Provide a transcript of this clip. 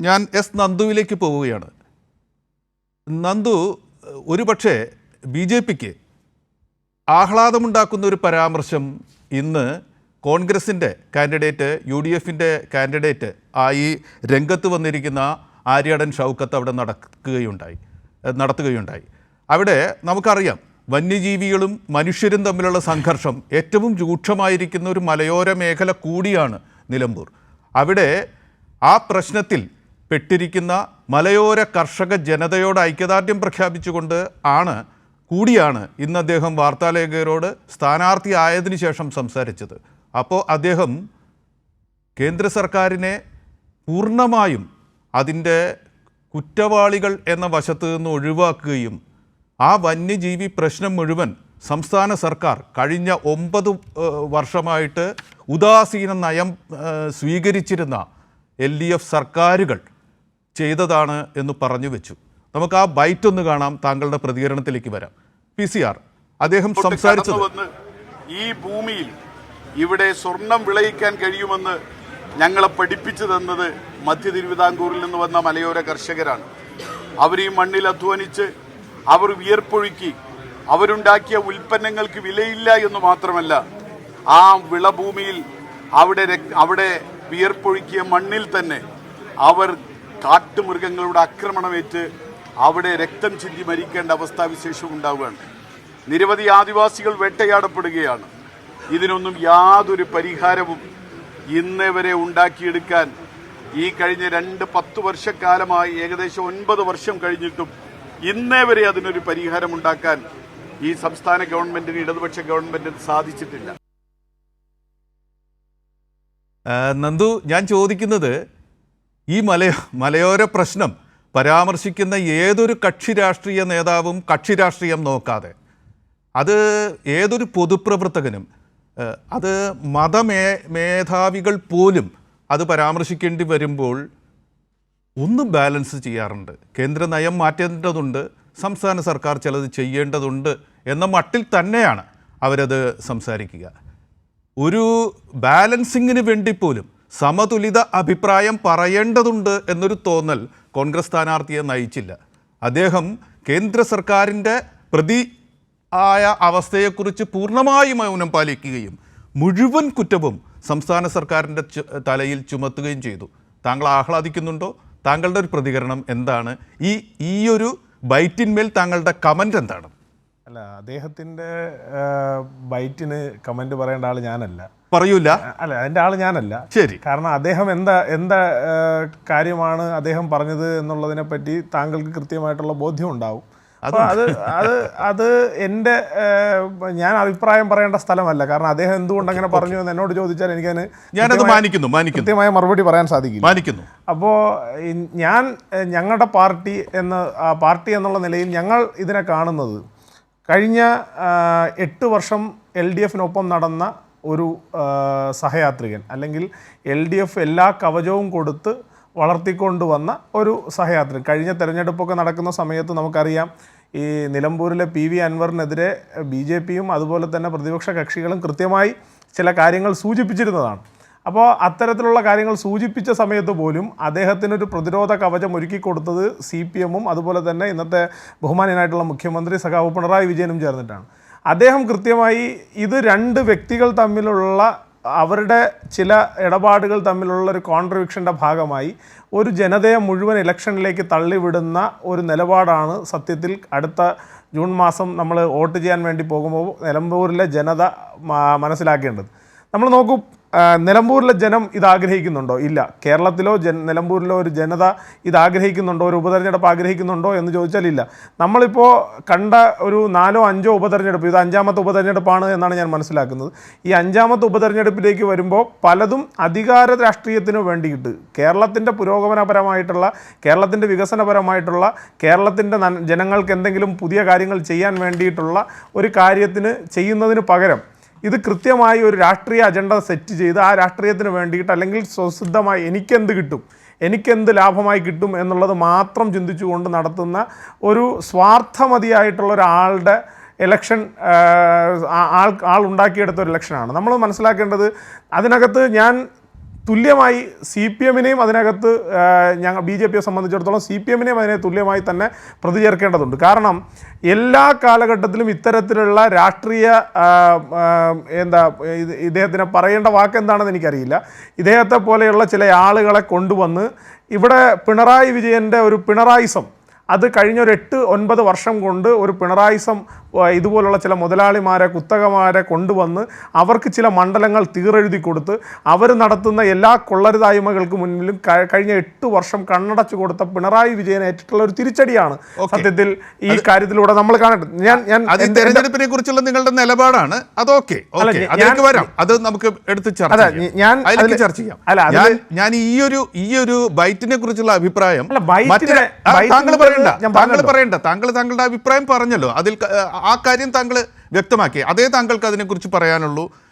ഞാൻ എസ് നന്ദുവിലേക്ക് പോവുകയാണ്. നന്ദു ഒരു പക്ഷേ ബി ജെ പിക്ക് ആഹ്ലാദമുണ്ടാക്കുന്ന ഒരു പരാമർശം ഇന്ന് കോൺഗ്രസിന്റെ കാൻഡിഡേറ്റ് യു ഡി എഫിന്റെ കാൻഡിഡേറ്റ് ആയി രംഗത്ത് വന്നിരിക്കുന്ന ആര്യാടൻ ഷൗക്കത്ത് അവിടെ നടക്കുകയുണ്ടായി നടത്തുകയുണ്ടായി. അവിടെ നമുക്കറിയാം വന്യജീവികളും മനുഷ്യരും തമ്മിലുള്ള സംഘർഷം ഏറ്റവും രൂക്ഷമായിരിക്കുന്ന ഒരു മലയോര മേഖല കൂടിയാണ് നിലമ്പൂർ. അവിടെ ആ പ്രശ്നത്തിൽ പെട്ടിരിക്കുന്ന മലയോര കർഷക ജനതയോട് ഐക്യദാർഢ്യം പ്രഖ്യാപിച്ചുകൊണ്ട് ആണ് കൂടിയാണ് ഇന്ന് അദ്ദേഹം വാർത്താലേഖകരോട് സ്ഥാനാർത്ഥി ആയതിനു ശേഷം സംസാരിച്ചത്. അപ്പോൾ അദ്ദേഹം കേന്ദ്ര സർക്കാരിനെ പൂർണമായും അതിന്റെ കുറ്റവാളികൾ എന്ന വശത്ത് നിന്ന് ഒഴിവാക്കുകയും ആ വന്യജീവി പ്രശ്നം മുഴുവൻ സംസ്ഥാന സർക്കാർ കഴിഞ്ഞ ഒമ്പത് വർഷമായിട്ട് ഉദാസീന നയം സ്വീകരിച്ചിരുന്ന എൽ ഡി എഫ് സർക്കാരുകൾ ചെയ്തതാണ് എന്ന് പറഞ്ഞു വെച്ചു. നമുക്ക് ആ ബൈറ്റ് ഒന്ന് കാണാം. താങ്കളുടെ പ്രതികരണത്തിലേക്ക് വരാം. പി സി ആർ അദ്ദേഹം സംസാരിച്ചത് ഈ ഭൂമിയിൽ ഇവിടെ സ്വർണം വിളയിക്കാൻ കഴിയുമെന്ന് ഞങ്ങളെ പഠിപ്പിച്ചു തന്നത് മധ്യ തിരുവിതാംകൂറിൽ നിന്ന് വന്ന മലയോര കർഷകരാണ്. അവർ ഈ മണ്ണിൽ അധ്വാനിച്ച് അവർ വിയർപ്പൊഴുക്കി അവരുണ്ടാക്കിയ ഉൽപ്പന്നങ്ങൾക്ക് വിലയില്ല എന്ന് മാത്രമല്ല ആ വിളഭൂമിയിൽ അവിടെ അവിടെ വിയർപ്പൊഴുക്കിയ മണ്ണിൽ തന്നെ അവർ കാട്ടുമൃഗങ്ങളുടെ ആക്രമണമേറ്റ് അവിടെ രക്തം ചിന്തി മരിക്കേണ്ട അവസ്ഥാവിശേഷം ഉണ്ടാവുകയാണ്. നിരവധി ആദിവാസികൾ വേട്ടയാടപ്പെടുകയാണ്. ഇതിനൊന്നും യാതൊരു പരിഹാരവും ഇന്നേ വരെ ഉണ്ടാക്കിയെടുക്കാൻ ഈ കഴിഞ്ഞ രണ്ട് പത്ത് വർഷക്കാലമായി ഏകദേശം ഒൻപത് വർഷം കഴിഞ്ഞിട്ടും ഇന്നേ വരെ അതിനൊരു പരിഹാരം ഉണ്ടാക്കാൻ ഈ സംസ്ഥാന ഗവൺമെന്റിന് ഇടതുപക്ഷ ഗവൺമെന്റിന് സാധിച്ചിട്ടില്ല. നന്ദു ഞാൻ ചോദിക്കുന്നത് ഈ മലയോ മലയോര പ്രശ്നം പരാമർശിക്കുന്ന ഏതൊരു കക്ഷി രാഷ്ട്രീയ നേതാവും കക്ഷി രാഷ്ട്രീയം നോക്കാതെ അത് ഏതൊരു പൊതുപ്രവർത്തകനും അത് മതമേ മേധാവികൾ പോലും അത് പരാമർശിക്കേണ്ടി വരുമ്പോൾ ഒന്ന് ബാലൻസ് ചെയ്യാറുണ്ട്. കേന്ദ്ര നയം മാറ്റേണ്ടതുണ്ട് സംസ്ഥാന സർക്കാർ ചിലത് ചെയ്യേണ്ടതുണ്ട് എന്ന മട്ടിൽ തന്നെയാണ് അവരത് സംസാരിക്കുക. ഒരു ബാലൻസിങ്ങിന് വേണ്ടി പോലും സമതുലിത അഭിപ്രായം പറയേണ്ടതുണ്ട് എന്നൊരു തോന്നൽ കോൺഗ്രസ് സ്ഥാനാർത്ഥിയെ നയിച്ചില്ല. അദ്ദേഹം കേന്ദ്ര സർക്കാരിന്റെ പ്രതി ആയ അവസ്ഥയെക്കുറിച്ച് പൂർണമായി മൗനം പാലിക്കുകയും മുഴുവൻ കുറ്റവും സംസ്ഥാന സർക്കാരിന്റെ തലയിൽ ചുമത്തുകയും ചെയ്തു. താങ്കൾ ആഹ്ലാദിക്കുന്നുണ്ടോ? താങ്കളുടെ ഒരു പ്രതികരണം എന്താണ്? ഈ ഈ ഒരു ബൈറ്റിന്മേൽ താങ്കളുടെ കമന്റ് എന്താണ്? അല്ല അദ്ദേഹത്തിന്റെ ബൈറ്റിന് കമന്റ് പറയേണ്ട ആൾ ഞാനല്ല. പറയൂല. അല്ല അതിന്റെ ആൾ ഞാനല്ല. ശരി. കാരണം അദ്ദേഹം എന്താ എന്താ കാര്യമാണ് അദ്ദേഹം പറഞ്ഞത് എന്നുള്ളതിനെ പറ്റി താങ്കൾക്ക് കൃത്യമായിട്ടുള്ള ബോധ്യം ഉണ്ടാവും. അപ്പോൾ അത് അത് അത് എന്റെ ഞാൻ അഭിപ്രായം പറയേണ്ട സ്ഥലമല്ല. കാരണം അദ്ദേഹം എന്തുകൊണ്ട് അങ്ങനെ പറഞ്ഞു എന്ന് എന്നോട് ചോദിച്ചാൽ എനിക്കതിന് ഞാനത് മാനിക്കുന്നു മാനിക്കുന്നു. കൃത്യമായ മറുപടി പറയാൻ സാധിക്കും മാനിക്കുന്നു. അപ്പോൾ ഞാൻ ഞങ്ങളുടെ പാർട്ടി എന്ന ആ, പാർട്ടി എന്നുള്ള നിലയിൽ ഞങ്ങൾ ഇതിനെ കാണുന്നത് കഴിഞ്ഞ എട്ട് വർഷം എൽ ഡി എഫിനൊപ്പം നടന്ന ഒരു സഹയാത്രികൻ അല്ലെങ്കിൽ എൽ ഡി എഫ് എല്ലാ കവചവും കൊടുത്ത് വളർത്തിക്കൊണ്ടുവന്ന ഒരു സഹയാത്രി കഴിഞ്ഞ തെരഞ്ഞെടുപ്പൊക്കെ നടക്കുന്ന സമയത്ത് നമുക്കറിയാം ഈ നിലമ്പൂരിലെ പി വി അൻവറിനെതിരെ ബി ജെ പിയും അതുപോലെ തന്നെ പ്രതിപക്ഷ കക്ഷികളും കൃത്യമായി ചില കാര്യങ്ങൾ സൂചിപ്പിച്ചിരുന്നതാണ്. അപ്പോൾ അത്തരത്തിലുള്ള കാര്യങ്ങൾ സൂചിപ്പിച്ച സമയത്ത് പോലും അദ്ദേഹത്തിനൊരു പ്രതിരോധ കവചം ഒരുക്കി കൊടുത്തത് സി പി എമ്മും അതുപോലെ തന്നെ ഇന്നത്തെ ബഹുമാനീയനായിട്ടുള്ള മുഖ്യമന്ത്രി സഖാവ് പിണറായി വിജയനും ചേർന്നിട്ടാണ്. അദ്ദേഹം കൃത്യമായി ഇത് രണ്ട് വ്യക്തികൾ തമ്മിലുള്ള അവരുടെ ചില ഇടപാടുകൾ തമ്മിലുള്ള ഒരു കോൺട്രിബ്യൂഷന്റെ ഭാഗമായി ഒരു ജനതയെ മുഴുവൻ ഇലക്ഷനിലേക്ക് തള്ളിവിടുന്ന ഒരു നിലപാടാണ് സത്യത്തിൽ അടുത്ത ജൂൺ മാസം നമ്മൾ വോട്ട് ചെയ്യാൻ വേണ്ടി പോകുമ്പോൾ നിലമ്പൂരിലെ ജനത മനസ്സിലാക്കേണ്ടത്. നമ്മൾ നോക്കൂ നിലമ്പൂരിലെ ജനം ഇത് ആഗ്രഹിക്കുന്നുണ്ടോ ഇല്ല. കേരളത്തിലോ ജൻ നിലമ്പൂരിലോ ഒരു ജനത ഇത് ആഗ്രഹിക്കുന്നുണ്ടോ ഒരു ഉപതെരഞ്ഞെടുപ്പ് ആഗ്രഹിക്കുന്നുണ്ടോ എന്ന് ചോദിച്ചാൽ ഇല്ല. നമ്മളിപ്പോൾ കണ്ട ഒരു നാലോ അഞ്ചോ ഉപതെരഞ്ഞെടുപ്പ് ഇത് അഞ്ചാമത്തെ ഉപതെരഞ്ഞെടുപ്പാണ് എന്നാണ് ഞാൻ മനസ്സിലാക്കുന്നത്. ഈ അഞ്ചാമത്തെ ഉപതെരഞ്ഞെടുപ്പിലേക്ക് വരുമ്പോൾ പലതും അധികാര രാഷ്ട്രീയത്തിന് വേണ്ടിയിട്ട് കേരളത്തിന്റെ പുരോഗമനപരമായിട്ടുള്ള കേരളത്തിന്റെ വികസനപരമായിട്ടുള്ള കേരളത്തിന്റെ ജനങ്ങൾക്ക് എന്തെങ്കിലും പുതിയ കാര്യങ്ങൾ ചെയ്യാൻ വേണ്ടിയിട്ടുള്ള ഒരു കാര്യത്തിന് ചെയ്യുന്നതിന് പകരം ഇത് കൃത്യമായി ഒരു രാഷ്ട്രീയ അജണ്ട സെറ്റ് ചെയ്ത് ആ രാഷ്ട്രീയത്തിന് വേണ്ടിയിട്ട് അല്ലെങ്കിൽ സ്വസിദ്ധമായി എനിക്കെന്ത് കിട്ടും എനിക്കെന്ത് ലാഭമായി കിട്ടും എന്നുള്ളത് മാത്രം ചിന്തിച്ചുകൊണ്ട് നടത്തുന്ന ഒരു സ്വാർത്ഥമതിയായിട്ടുള്ള ഒരാളുടെ ഇലക്ഷൻ ആൾ ആൾ ഉണ്ടാക്കിയെടുത്ത ഒരു ഇലക്ഷനാണ് നമ്മൾ മനസ്സിലാക്കേണ്ടത് അതിനകത്ത് ഞാൻ തുല്യമായി സി പി എമ്മിനെയും അതിനകത്ത് ഞങ്ങൾ ബി ജെ പിയെ സംബന്ധിച്ചിടത്തോളം സി പി എമ്മിനെയും അതിനെ തുല്യമായി തന്നെ പ്രതിചേർക്കേണ്ടതുണ്ട്. കാരണം എല്ലാ കാലഘട്ടത്തിലും ഇത്തരത്തിലുള്ള രാഷ്ട്രീയ എന്താ ഇദ്ദേഹത്തിന് പറയേണ്ട വാക്ക് എന്താണെന്ന് എനിക്കറിയില്ല. ഇദ്ദേഹത്തെ പോലെയുള്ള ചില ആളുകളെ കൊണ്ടുവന്ന് ഇവിടെ പിണറായി വിജയന്റെ ഒരു പിണറായിസം അത് കഴിഞ്ഞ ഒരു എട്ട് ഒൻപത് വർഷം കൊണ്ട് ഒരു പിണറായിസം ഇതുപോലുള്ള ചില മുതലാളിമാരെ കുത്തകമാരെ കൊണ്ടുവന്ന് അവർക്ക് ചില മണ്ഡലങ്ങൾ തീറെഴുതി കൊടുത്ത് അവർ നടത്തുന്ന എല്ലാ കൊള്ളരുതായ്മകൾക്ക് മുന്നിലും കഴിഞ്ഞ എട്ട് വർഷം കണ്ണടച്ചു കൊടുത്ത പിണറായി വിജയൻ ഏറ്റിട്ടുള്ള ഒരു തിരിച്ചടിയാണ് സത്യത്തിൽ ഈ കാര്യത്തിലൂടെ നമ്മൾ കാണട്ടെ ഞാൻ ഞാൻ തെരഞ്ഞെടുപ്പിനെ കുറിച്ചുള്ള നിങ്ങളുടെ നിലപാടാണ്. അതൊക്കെ വരാം. അത് നമുക്ക് എടുത്ത് ചർച്ച ഞാൻ ചർച്ച ചെയ്യാം. അല്ല, ഞാൻ ഈ ഒരു ഈ ഒരു ബൈറ്റിനെ കുറിച്ചുള്ള അഭിപ്രായം താങ്കൾ പറയണ്ട. താങ്കൾ പറയണ്ട. താങ്കൾ താങ്കളുടെ അഭിപ്രായം പറഞ്ഞല്ലോ. അതിൽ ആ കാര്യം താങ്കൾ വ്യക്തമാക്കി. അതേ താങ്കൾക്ക് അതിനെക്കുറിച്ച് പറയാനുള്ളൂ.